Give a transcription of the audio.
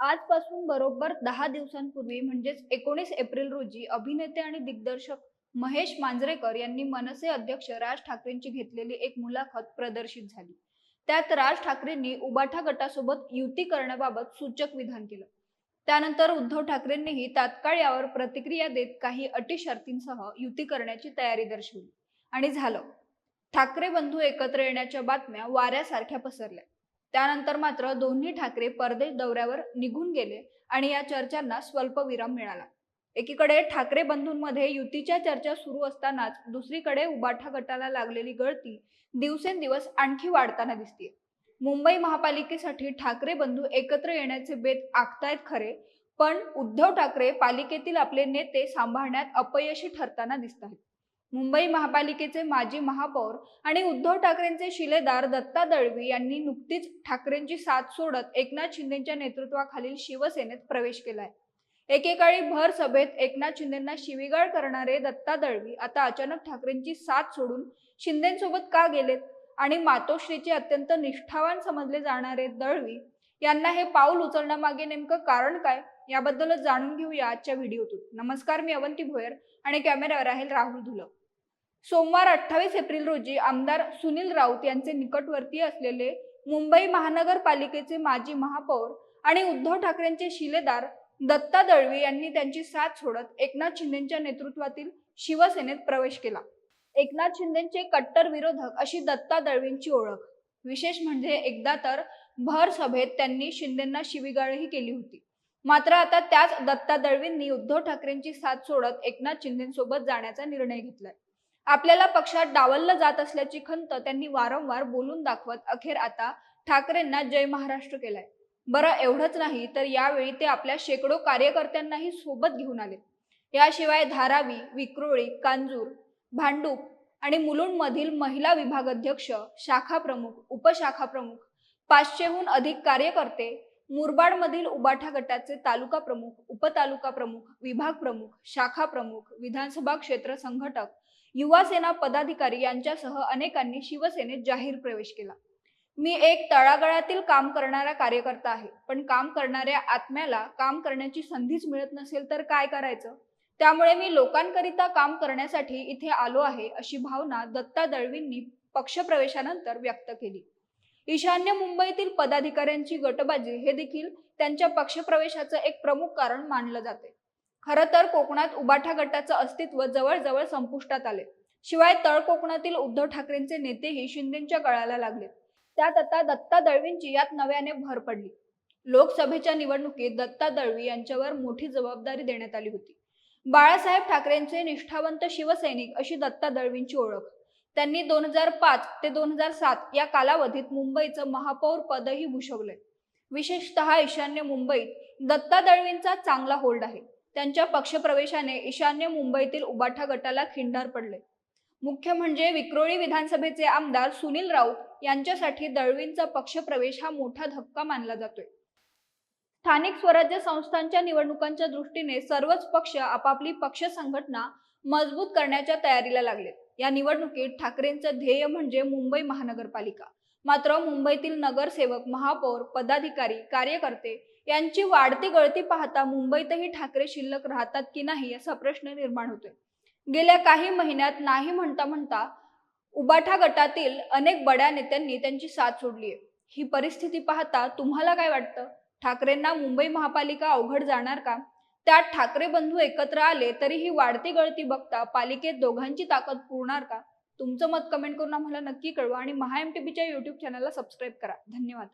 आजपासून बरोबर दहा दिवसांपूर्वी म्हणजेच एकोणीस एप्रिल रोजी अभिनेते आणि दिग्दर्शक महेश मांजरेकर यांनी मनसे अध्यक्ष राज ठाकरेंची घेतलेली एक मुलाखत प्रदर्शित झाली. त्यात राज ठाकरेंनी उबाठा गटासोबत युती करण्याबाबत सूचक विधान केलं. त्यानंतर उद्धव ठाकरेंनीही तात्काळ यावर प्रतिक्रिया देत काही अटी शर्तींसह युती करण्याची तयारी दर्शवली. आणि झालं. ठाकरे बंधू एकत्र येण्याच्या बातम्या वाऱ्यासारख्या पसरल्या. त्यानंतर मात्र दोन्ही ठाकरे परदेश दौऱ्यावर निघून गेले आणि या चर्चांना स्वल्पविराम मिळाला. एकीकडे ठाकरे बंधूंमध्ये युतीच्या चर्चा सुरू असतानाच दुसरीकडे उबाठा गटाला लागलेली गळती दिवसेंदिवस आणखी वाढताना दिसते. मुंबई महापालिकेसाठी ठाकरे बंधू एकत्र येण्याचे बेत आखतायत खरे पण उद्धव ठाकरे पालिकेतील आपले नेते सांभाळण्यात अपयशी ठरताना दिसत आहेत मुंबई महापालिकेचे माजी महापौर आणि उद्धव ठाकरेंचे शिलेदार दत्ता दळवी यांनी नुकतीच ठाकरेंची साथ सोडत एकनाथ शिंदेच्या नेतृत्वाखालील शिवसेनेत प्रवेश केलाय. एकेकाळी भर सभेत एकनाथ शिंदेना शिवीगाळ करणारे दत्ता दळवी आता अचानक ठाकरेंची साथ सोडून शिंदेसोबत का गेलेत आणि मातोश्रीचे अत्यंत निष्ठावान समजले जाणारे दळवी यांना हे पाऊल उचलण्यामागे नेमकं कारण काय? याबद्दलच जाणून घेऊया आजच्या व्हिडिओतून. नमस्कार मी अवंती भोयर आणि कॅमेऱ्यावर आहे राहुल धुलक. सोमवार अठ्ठावीस एप्रिल रोजी आमदार सुनील राऊत यांचे निकटवर्तीय असलेले मुंबई महानगरपालिकेचे माजी महापौर आणि उद्धव ठाकरेंचे शिलेदार दत्ता दळवी यांनी त्यांची साथ सोडत एकनाथ शिंदेच्या नेतृत्वातील शिवसेनेत प्रवेश केला. एकनाथ शिंदेचे कट्टर विरोधक अशी दत्ता दळवींची ओळख. विशेष म्हणजे एकदा तर भर सभेत त्यांनी शिंदेंना शिवीगाळही केली होती. मात्र आता त्याच दत्ता दळवींनी उद्धव ठाकरेंची साथ सोडत एकनाथ शिंदेसोबत जाण्याचा निर्णय घेतलाय. आपल्याला पक्षात डावललं जात असल्याची खंत त्यांनी वारंवार बोलून दाखवत अखेर आता ठाकरेंना जय महाराष्ट्र केलाय. बरं एवढंच नाही तर यावेळी ते आपल्या शेकडो कार्यकर्त्यांनाही सोबत घेऊन आले. याशिवाय धारावी विक्रोळी कांजूर भांडूप आणि मुलुंडमधील महिला विभाग अध्यक्ष शाखा प्रमुख उपशाखा प्रमुख पाचशेहून अधिक कार्यकर्ते मुरबाडमधील उबाठा गटाचे तालुका प्रमुख उपतालुका प्रमुख विभाग प्रमुख शाखा प्रमुख विधानसभा क्षेत्र संघटक युवा सेना पदाधिकारी यांच्यासह अनेकांनी शिवसेनेत जाहीर प्रवेश केला. मी एक तळागाळातील काम करणारा कार्यकर्ता आहे पण काम करणाऱ्या आत्म्याला काम करण्याची संधीच मिळत नसेल तर काय करायचं? त्यामुळे मी लोकांकरिता काम करण्यासाठी इथे आलो आहे अशी भावना दत्ता दळवींनी पक्षप्रवेशानंतर व्यक्त केली. ईशान्य मुंबईतील पदाधिकाऱ्यांची गटबाजी हे देखील त्यांच्या पक्षप्रवेशाचं एक प्रमुख कारण मानलं जाते. खरं तर कोकणात उबाठा गटाचं अस्तित्व जवळजवळ संपुष्टात आले. शिवाय तळ कोकणातील उद्धव ठाकरेंचे नेतेही शिंदेच्या गळाला लागले. त्यात आता दत्ता दळवींची यात नव्याने भर पडली. लोकसभेच्या निवडणुकीत दत्ता दळवी यांच्यावर मोठी जबाबदारी देण्यात आली होती. बाळासाहेब ठाकरेंचे निष्ठावंत शिवसैनिक अशी दत्ता दळवींची ओळख. त्यांनी दोन हजार पाच ते दोन हजार सात या कालावधीत मुंबईचं महापौर पदही भूषवलंय. विशेषतः ईशान्य मुंबईत दत्ता दळवींचा चांगला होल्ड आहे. त्यांच्या पक्षप्रवेशाने ईशान्य मुंबईतील उबाठा गटाला खिंडार पडले. मुख्य म्हणजे विक्रोळी विधानसभेचे आमदार सुनील राऊत यांच्यासाठी दळवींचा पक्षप्रवेश हा मोठा धक्का मानला जातोय. स्थानिक स्वराज्य संस्थांच्या निवडणुकांच्या दृष्टीने सर्वच पक्ष आपापली पक्ष संघटना मजबूत करण्याच्या तयारीला लागलेत. या निवडणुकीत ठाकरेंचं ध्येय म्हणजे मुंबई महानगरपालिका. मात्र मुंबईतील नगरसेवक महापौर पदाधिकारी कार्यकर्ते यांची वाढती गळती पाहता मुंबईतही ठाकरे शिल्लक राहतात की नाही असा प्रश्न निर्माण होतोय. गेल्या काही महिन्यात नाही म्हणता म्हणता उबाठा गटातील अनेक बड्या नेत्यांनी त्यांची साथ सोडली आहे ही परिस्थिती पाहता तुम्हाला काय वाटतं? ठाकरेंना मुंबई महापालिका अवघड जाणार का? त्यात ठाकरे बंधू एकत्र आले तरी ही वाढती गळती बघता पालिकेत दोघांची ताकद पुरणार का? तुमचं मत कमेंट करून आम्हाला नक्की कळवा आणि महा एम टी युट्यूब चॅनलला सबस्क्राईब करा. धन्यवाद.